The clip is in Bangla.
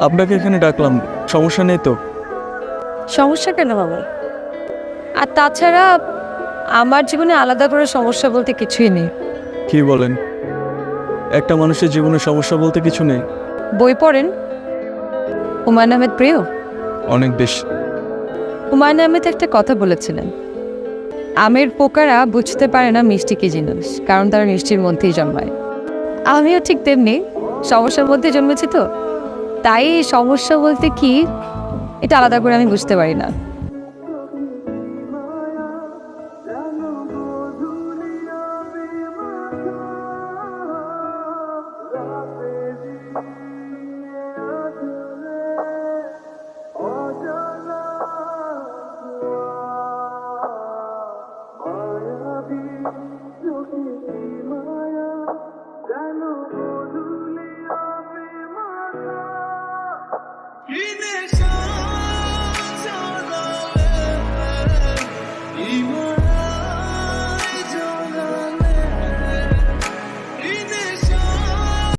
আপনাকে এখানে ডাকলাম সমস্যা নেই তো? সমস্যা কেন বাবু? আর তাছাড়া আমার জীবনে আলাদা করে সমস্যা বলতে কিছুই নেই। কি বলেন? একটা মানুষের জীবনে সমস্যা বলতে কিছু নেই? বই পড়েন? হুমায়ুন আহমেদ প্রিয়? অনেক বেশি। হুমায়ুন আহমেদ একটা কথা বলেছিলেন আমের পোকারা বুঝতে পারে না মিষ্টি কি জিনিস কারণ তারা মিষ্টির মধ্যেই জন্মায়। আমিও ঠিক তেমনি সমস্যার মধ্যে জন্মেছি তো। তাই সমস্যা বলতে কি এটা আলাদা করে আমি বুঝতে পারি না। বিদেশা